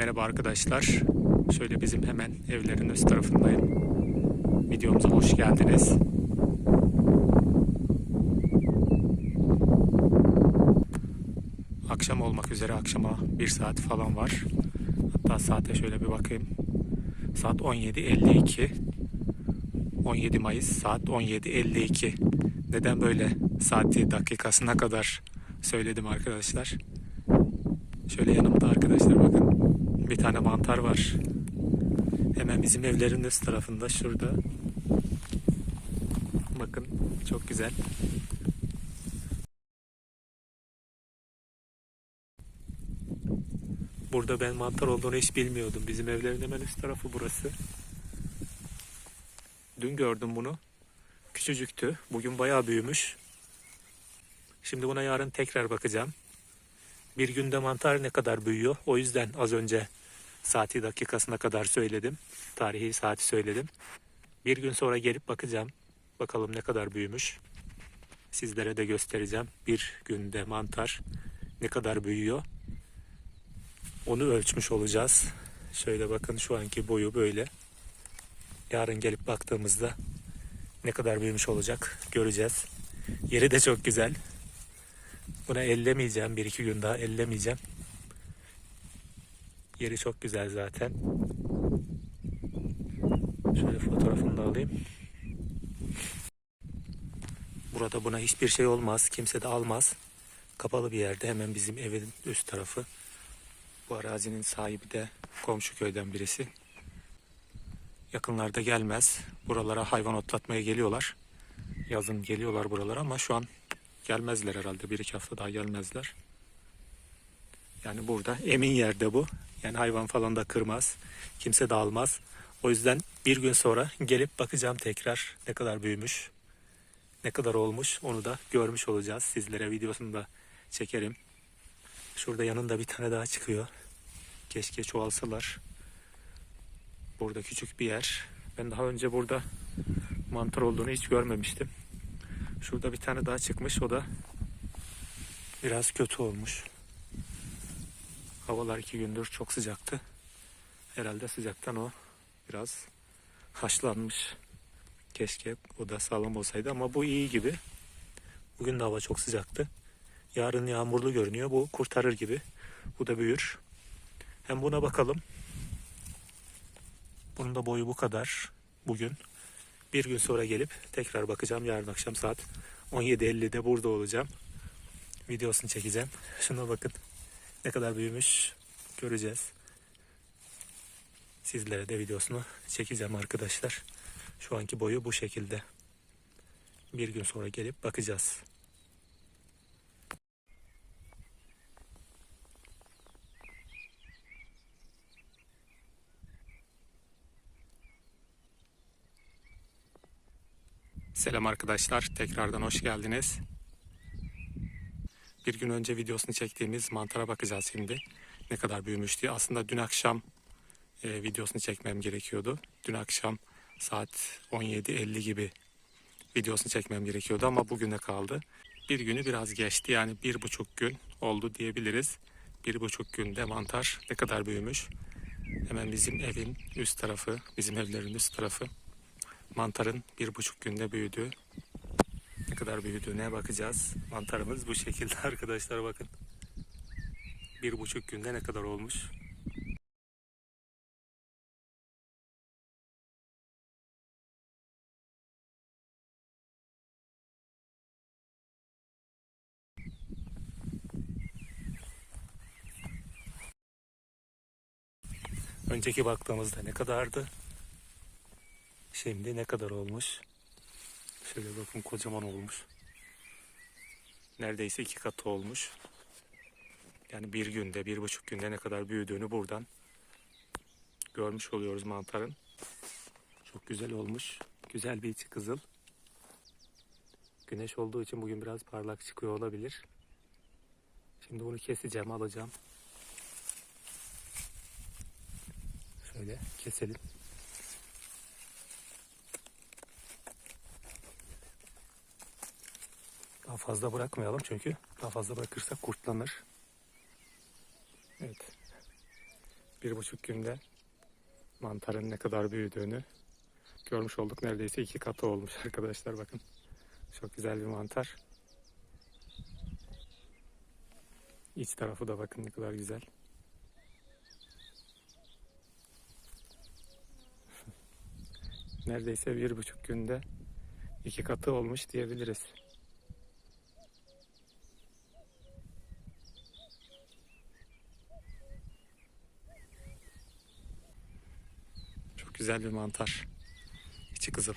Merhaba arkadaşlar. Şöyle bizim hemen evlerin üst tarafındayım. Videomuza hoş geldiniz. Akşam olmak üzere akşama bir saat falan var. Hatta saate şöyle bir bakayım. Saat 17.52. 17 Mayıs saat 17.52. Neden böyle saati dakikasına kadar söyledim arkadaşlar? Şöyle yanımda arkadaşlar mantar var. Hemen bizim evlerin üst tarafında şurada. Bakın çok güzel. Burada ben mantar olduğunu hiç bilmiyordum. Bizim evlerin hemen üst tarafı burası. Dün gördüm bunu. Küçücüktü. Bugün bayağı büyümüş. Şimdi buna yarın tekrar bakacağım. Bir günde mantar ne kadar büyüyor? O yüzden az önce saati dakikasına kadar söyledim. Tarihi saati söyledim. Bir gün sonra gelip bakacağım. Bakalım ne kadar büyümüş. Sizlere de göstereceğim. Bir günde mantar ne kadar büyüyor. Onu ölçmüş olacağız. Şöyle bakın şu anki boyu böyle. Yarın gelip baktığımızda ne kadar büyümüş olacak göreceğiz. Yeri de çok güzel. Buna ellemeyeceğim. Bir iki gün daha ellemeyeceğim. Yeri çok güzel zaten. Şöyle fotoğrafını da alayım. Burada buna hiçbir şey olmaz. Kimse de almaz. Kapalı bir yerde hemen bizim evin üst tarafı. Bu arazinin sahibi de komşu köyden birisi. Yakınlarda gelmez. Buralara hayvan otlatmaya geliyorlar. Yazın geliyorlar buralara ama şu an gelmezler herhalde. Bir iki hafta daha gelmezler. Yani burada emin yerde bu. Yani hayvan falan da kırmaz. Kimse de almaz. O yüzden bir gün sonra gelip bakacağım tekrar ne kadar büyümüş. Ne kadar olmuş onu da görmüş olacağız. Sizlere videosunu da çekerim. Şurada yanında bir tane daha çıkıyor. Keşke çoğalsalar. Burada küçük bir yer. Ben daha önce burada mantar olduğunu hiç görmemiştim. Şurada bir tane daha çıkmış. O da biraz kötü olmuş. Havalar iki gündür çok sıcaktı. Herhalde sıcaktan o biraz haşlanmış. Keşke o da sağlam olsaydı ama bu iyi gibi. Bugün de hava çok sıcaktı. Yarın yağmurlu görünüyor. Bu kurtarır gibi. Bu da büyür. Hem buna bakalım. Bunun da boyu bu kadar bugün. Bir gün sonra gelip tekrar bakacağım. Yarın akşam saat 17.50'de burada olacağım. Videosunu çekeceğim. Şuna bakın. Ne kadar büyümüş göreceğiz. Sizlere de videosunu çekeceğim arkadaşlar. Şu anki boyu bu şekilde. Bir gün sonra gelip bakacağız. Selam arkadaşlar. Tekrardan hoş geldiniz. Bir gün önce videosunu çektiğimiz mantara bakacağız şimdi. Ne kadar büyümüş diye. Aslında dün akşam e, videosunu çekmem gerekiyordu. Dün akşam saat 17.50 gibi videosunu çekmem gerekiyordu ama bugüne kaldı. Bir günü biraz geçti yani bir buçuk gün oldu diyebiliriz. Bir buçuk günde mantar ne kadar büyümüş. Hemen bizim evin üst tarafı, bizim evlerin üst tarafı. Mantarın bir buçuk günde büyüdüğü kadar büyüdüğüne bakacağız. Mantarımız bu şekilde arkadaşlar bakın. Bir buçuk günde ne kadar olmuş. Önceki baktığımızda ne kadardı? Şimdi ne kadar olmuş? Şöyle bakın kocaman olmuş. Neredeyse iki katı olmuş. Yani bir günde, bir buçuk günde ne kadar büyüdüğünü buradan görmüş oluyoruz mantarın. Çok güzel olmuş. Güzel bir içi kızıl. Güneş olduğu için bugün biraz parlak çıkıyor olabilir. Şimdi bunu keseceğim, alacağım. Şöyle keselim. Fazla bırakmayalım çünkü daha fazla bırakırsak kurtlanır. Evet. bir buçuk günde mantarın ne kadar büyüdüğünü görmüş olduk. Neredeyse iki katı olmuş arkadaşlar bakın. Çok güzel bir mantar. İç tarafı da bakın ne kadar güzel. Neredeyse bir buçuk günde iki katı olmuş diyebiliriz. Çok güzel bir mantar. İçi kızıl.